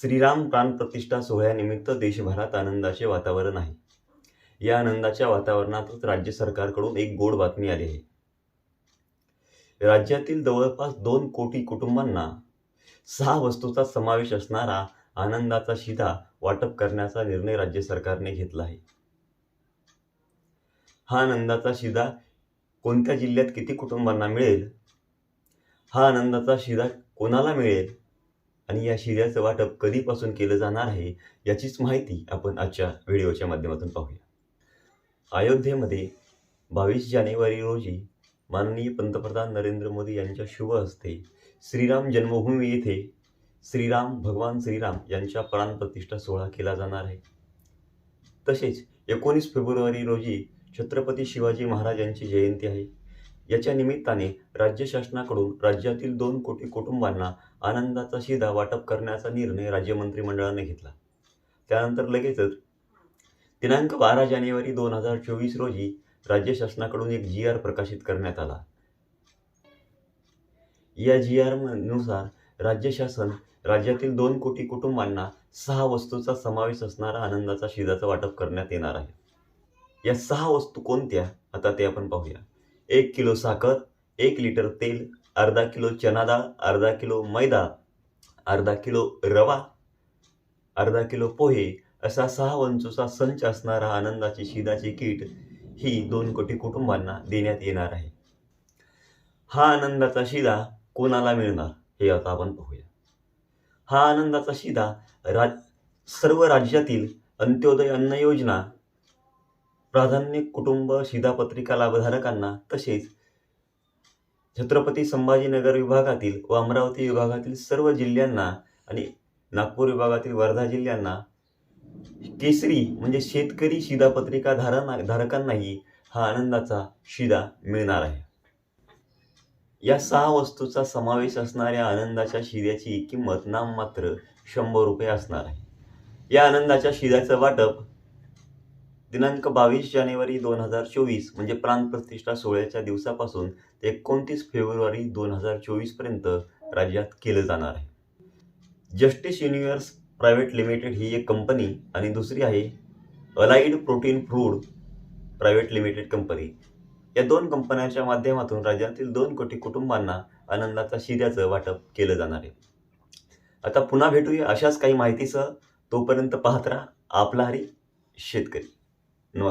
श्रीराम प्राणप्रतिष्ठा सोहळ्यानिमित्त देशभरात आनंदाचे वातावरण आहे. या आनंदाच्या वातावरणातच राज्य सरकारकडून एक गोड बातमी आली आहे. राज्यातील जवळपास दोन कोटी कुटुंबांना सहा वस्तूचा समावेश असणारा आनंदाचा शिधा वाटप करण्याचा निर्णय राज्य सरकारने घेतला आहे. हा आनंदाचा शिधा कोणत्या जिल्ह्यात किती कुटुंबांना मिळेल? हा आनंदाचा शिधा कोणाला मिळेल? आणि या शिध्याचं वाटप कधीपासून केलं जाणार आहे याचीच माहिती आपण आजच्या व्हिडिओच्या माध्यमातून पाहूया. अयोध्येमध्ये बावीस जानेवारी रोजी माननीय पंतप्रधान नरेंद्र मोदी यांच्या शुभ हस्ते श्रीराम जन्मभूमी येथे श्रीराम भगवान श्रीराम यांच्या प्राणप्रतिष्ठा सोहळा केला जाणार आहे. तसेच एकोणीस फेब्रुवारी रोजी छत्रपती शिवाजी महाराज यांची जयंती आहे. याच्या निमित्ताने राज्य शासनाकडून राज्यातील दोन कोटी कुटुंबांना आनंदाचा शिधा वाटप करण्याचा निर्णय राज्य मंत्रिमंडळाने घेतला. त्यानंतर लगेचच दिनांक बारा जानेवारी दोन हजार चोवीस रोजी राज्य शासनाकडून एक जी आर प्रकाशित करण्यात आला. या जी आरनुसार राज्य शासन राज्यातील दोन कोटी कुटुंबांना सहा वस्तूचा समावेश असणारा आनंदाचा शिधाचं वाटप करण्यात येणार आहे. या सहा वस्तू कोणत्या? आता ते आपण पाहूया. एक किलो साखर एक लिटर तेल अर्धा किलो चना डाळ अर्धा किलो मैदा अर्धा किलो रवा अर्धा किलो पोहे असा सहा वंचूचा संच असणारा आनंदाची शिदाची कीट ही दोन कोटी कुटुंबांना देण्यात येणार आहे. हा आनंदाचा शिदा कोणाला मिळणार हे आता आपण पाहूया. हा आनंदाचा शिदा राज सर्व राज्यातील अंत्योदय अन्न योजना प्राधान्य कुटुंब शिधापत्रिका लाभधारकांना तसेच छत्रपती संभाजीनगर विभागातील व अमरावती विभागातील सर्व जिल्ह्यांना आणि नागपूर विभागातील वर्धा जिल्ह्यांना केसरी म्हणजे शेतकरी शिधापत्रिका धारणा धारकांनाही हा आनंदाचा शिधा मिळणार आहे. या सहा वस्तूचा समावेश असणाऱ्या आनंदाच्या शिद्याची किंमत नाममात्र शंभर रुपये असणार आहे. या आनंदाच्या शिद्याचं वाटप दिनांक बावीस जानेवारी दोन हजार चोवीस म्हणजे प्राणप्रतिष्ठा सोहळ्याच्या दिवसापासून ते एकोणतीस फेब्रुवारी दोन हजार चोवीसपर्यंत राज्यात केलं जाणार आहे. जस्टिस युनिव्हर्स प्रायव्हेट लिमिटेड ही एक कंपनी आणि दुसरी आहे Allied Protein Food private limited company. या दोन कंपन्यांच्या माध्यमातून राज्यातील दोन कोटी कुटुंबांना आनंदाचा शिऱ्याचं वाटप केलं जाणार आहे. आता पुन्हा भेटूया अशाच काही माहितीसह. तोपर्यंत पाहत राहा आपला हरी शेतकरी. No.